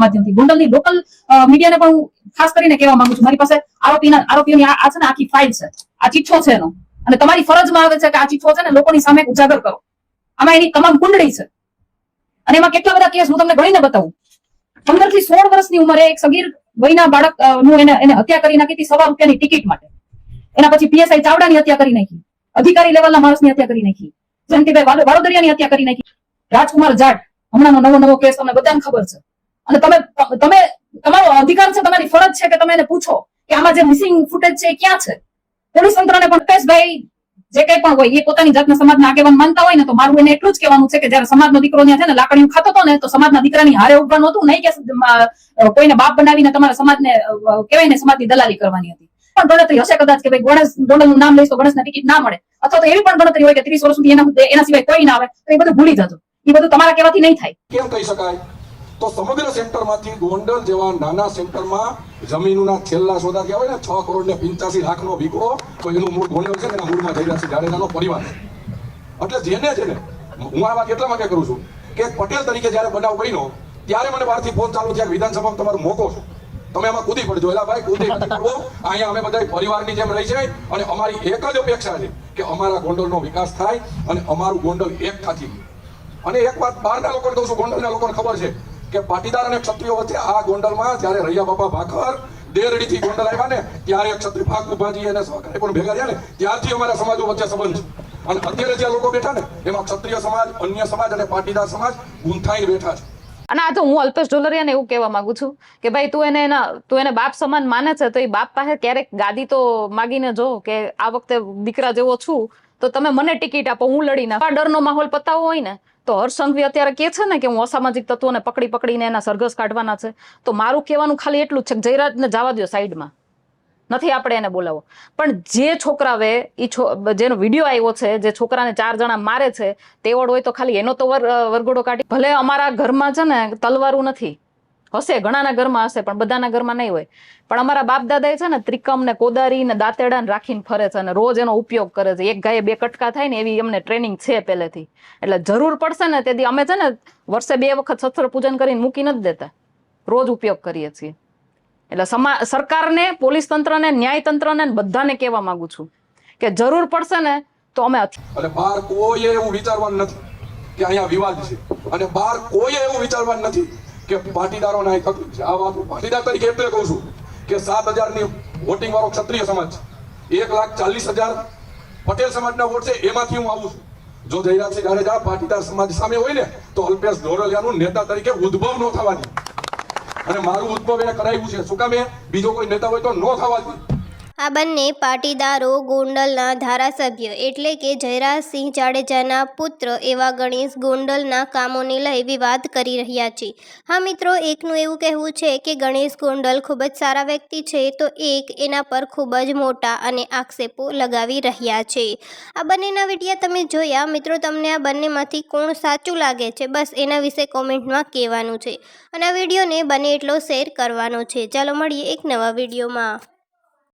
માધ્યમથી. ગોંડલની લોકલ મીડિયાને પણ હું ખાસ કરીને કહેવા માંગુ છું. મારી પાસે આરોપીના, આરોપીઓની આ છે ને આખી ફાઇલ છે. આ ચિઠ્ઠો છે એનો. અને તમારી ફરજમાં આવે છે કે આ ચિઠ્ઠો છે ને લોકોની સામે ઉજાગર કરો. આમાં એની તમામ કુંડળી છે. અને એમાં કેટલા બધા કેસ હું તમને ગણીને બતાવું. પંદરથી સોળ વર્ષની ઉંમરે એક સગીર વયના બાળકનું એને એને હત્યા કરી નાખી હતી સવા રૂપિયાની ટિકિટ માટે. એના પછી પીએસઆઈ ચાવડાની હત્યા કરી નાખી. અધિકારી લેવલના માણસની હત્યા કરી નાખી. જયંતિભાઈ વાલો- વાડોદરિયાની હત્યા કરી નાખી. રાજકુમાર જાટ. હમણાંનો નવો નવો કેસ તમને બધાને ખબર છે. અને તમે તમે, તમારો અધિકાર છે, તમારી ફરજ છે કે તમે એને પૂછો કે આમાં જે મિસિંગ ફૂટેજ છે એ ક્યાં છે? પોલીસ તંત્રને પણ મુકેશભાઈ જે કઈ પણ હોય, એ પોતાની જાતના સમાજના આગેવાન માનતા હોય ને તો મારું એને એટલું જ કહેવાનું છે કે જયારે સમાજનો દીકરો ત્યાં છે ને લાકડીઓ ખાતો હતો ને તો સમાજના દીકરાની હારે ઉભવાનું હતું નહીં કે કોઈને બાપ બનાવીને તમારા સમાજને કહેવાય ને સમાજની દલાલી કરવાની હતી. પણ ગણતરી હશે કદાચ કે ભાઈ ગણેશ ગોંડલનું નામ લઈશ તો ગણેશને ટિકિટ ના મળે. અથવા તો એવી પણ ગણતરી હોય કે ત્રીસ વર્ષ સુધી એના એના સિવાય કોઈ ના આવે, તો એ બધું ભૂલી જતો એ બધું તમારા કહેવાથી નહીં થાય. કેમ કહી શકાય? તો સમગ્ર સેન્ટરમાંથી ગોંડલ જેવા નાના સેન્ટરમાં જમીનના છેલ્લા સોદા કહેવાય ને, છ કરોડ ને પિંચાસી લાખનો ભીગો તો એનું મૂળ ગોંડલ છે ને, એના મૂળમાં જયરાજસિંહ જાડેજાનો પરિવાર. એટલે જેને છે ને, હું આ વાત એટલા માટે કરું છું કે પટેલ તરીકે જ્યારે બનાવ બન્યો, ત્યારે મને બહારથી ફોન ચાલુ થયા વિધાનસભામાં તમારો મોકો છે. તમે આમાં કૂદી પડજો. એલા ભાઈ, કૂદી પડવો અહીંયા અમે બધા પરિવારની જેમ રહી છે અને અમારી એક જ અપેક્ષા છે કે અમારા ગોંડલનો વિકાસ થાય અને અમારું ગોંડલ એક થાતી અને એક વાત બહારના લોકોને કહું છું, ગોંડલના લોકોને ખબર છે. કે પાટીદાર અને ક્ષત્રિયો વચ્ચે આ ગોંડલમાં જ્યારે રૈયા બાપા ભાખર દેરડીથી ગોંડલ આવ્યા ને, ત્યારે ક્ષત્રિય ભાગ ઉભાજી અને સહકારે પણ ભેગા થયા ને, ત્યારથી અમારા સમાજો વચ્ચે સંબંધ અને અત્યારે જ્યાં લોકો બેઠા ને, એમાં ક્ષત્રિય સમાજ, અન્ય સમાજ અને પાટીદાર સમાજ ગૂંથાઈને બેઠા છે. અને આ તો હું અલ્પેશ ઢોલરિયાને એવું કહેવા માંગુ છું કે ભાઈ તું એને એના, તું એને બાપ સમાન માને છે, તો એ બાપ પાસે ક્યારેક ગાદી તો માગીને જો કે આ વખતે દીકરા જેવો છું તો તમે મને ટિકિટ આપો, હું લડી નાખ. આ ડરનો માહોલ પતાવો હોય ને, તો હર્ષસંઘવી અત્યારે કે છે ને કે હું અસામાજિક તત્વોને પકડી પકડીને એના સરઘસ કાઢવાના છે. તો મારું કહેવાનું ખાલી એટલું જ છે કે જયરાજને જવા દો સાઈડમાં. નથી આપણે એને બોલાવો. પણ જે છોકરાવે એ જેનો વીડિયો આવ્યો છે, જે છોકરાને ચાર જણા મારે છે, તેવડ હોય તો ખાલી એનો તો વર- વરઘોડો કાઢી. ભલે અમારા ઘરમાં છે ને તલવારું નથી હશે, ઘણાના ઘરમાં હશે, પણ બધાના ઘરમાં નહીં હોય. પણ અમારા બાપ દાદા છે ને, ત્રિકમ ને કોદારી ને દાંતેડા ને રાખીને ફરે છે અને રોજ એનો ઉપયોગ કરે છે. એક ગાયે બે કટકા થાય ને એવી અમને ટ્રેનિંગ છે પહેલેથી. એટલે જરૂર પડશે ને, તેથી અમે છે ને, વર્ષે બે વખત સત્સર પૂજન કરીને મૂકી નથી દેતા. રોજ ઉપયોગ કરીએ છીએ. એટલે સમા, સરકારને, પોલીસ તંત્રને, ન્યાય તંત્રને બધાને કહેવા માંગુ છું કે જરૂર પડશે ને, તો અમે અને બહાર કોઈ એવું વિચારવાનું નથી કે અહીંયા વિવાદ છે. અને બહાર કોઈ એવું વિચારવાનું નથી કે પાટીદારોને અહીં તકલીફ છે આ વાત પાટીદાર તરીકે એટલે કહું છું કે સાત હજારની વોટિંગ વાળો ક્ષત્રિય સમાજ, એક લાખ ચાલીસ હજાર પટેલ સમાજના વોટ છે, એમાંથી હું આવું છું. જો જયરાજસિંહ જાડેજા પાટીદાર સમાજ સામે હોય ને, તો અલ્પેશ ધોરલિયાનું નેતા તરીકે ઉદ્ભવ ન થવાની. અને મારું ઉદ્ભવ એને કરાવ્યું છે. શું કામ બીજો કોઈ નેતા હોય તો ન થવા આ બંને પાટીદારો ગોંડલના ધારાસભ્ય એટલે કે જયરાજસિંહ જાડેજાના પુત્ર એવા ગણેશ ગોંડલના કામોને લઈ વિવાદ કરી રહ્યા છે. હા મિત્રો, એકનું એવું કહેવું છે કે ગણેશ ગોંડલ ખૂબ જ સારા વ્યક્તિ છે તો એક એના પર ખૂબ જ મોટા અને આક્ષેપો લગાવી રહ્યા છે. આ બંનેના વિડીયા તમે જોયા. મિત્રો, તમને આ બંનેમાંથી કોણ સાચું લાગે છે? બસ એના વિશે કોમેન્ટમાં કહેવાનું છે. અને આ વિડીયોને બને એટલો શેર કરવાનો છે. ચાલો મળીએ એક નવા વિડીયોમાં.